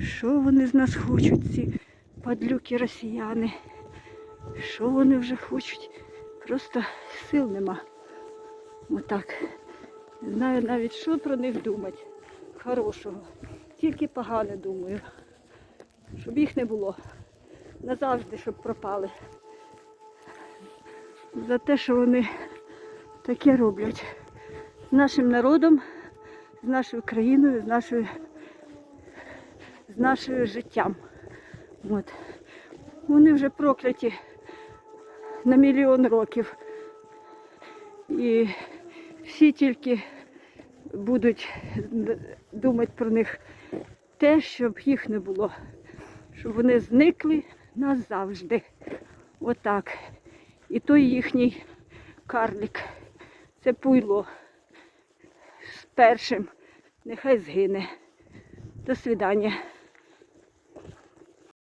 Що вони з нас хочуть, ці падлюки росіяни? Що вони вже хочуть? Просто сил нема. Отак. Не знаю навіть, що про них думати. Хорошого. Тільки погане думаю. Щоб їх не було. Назавжди, щоб пропали. За те, що вони таке роблять з нашим народом, з нашою країною, з нашою, з нашим життям. От. Вони вже прокляті на мільйон років. І всі тільки будуть думати про них те, щоб їх не було, щоб вони зникли назавжди. Отак. І той їхній карлик. Це пуйло з першим. Нехай згине. До свидання.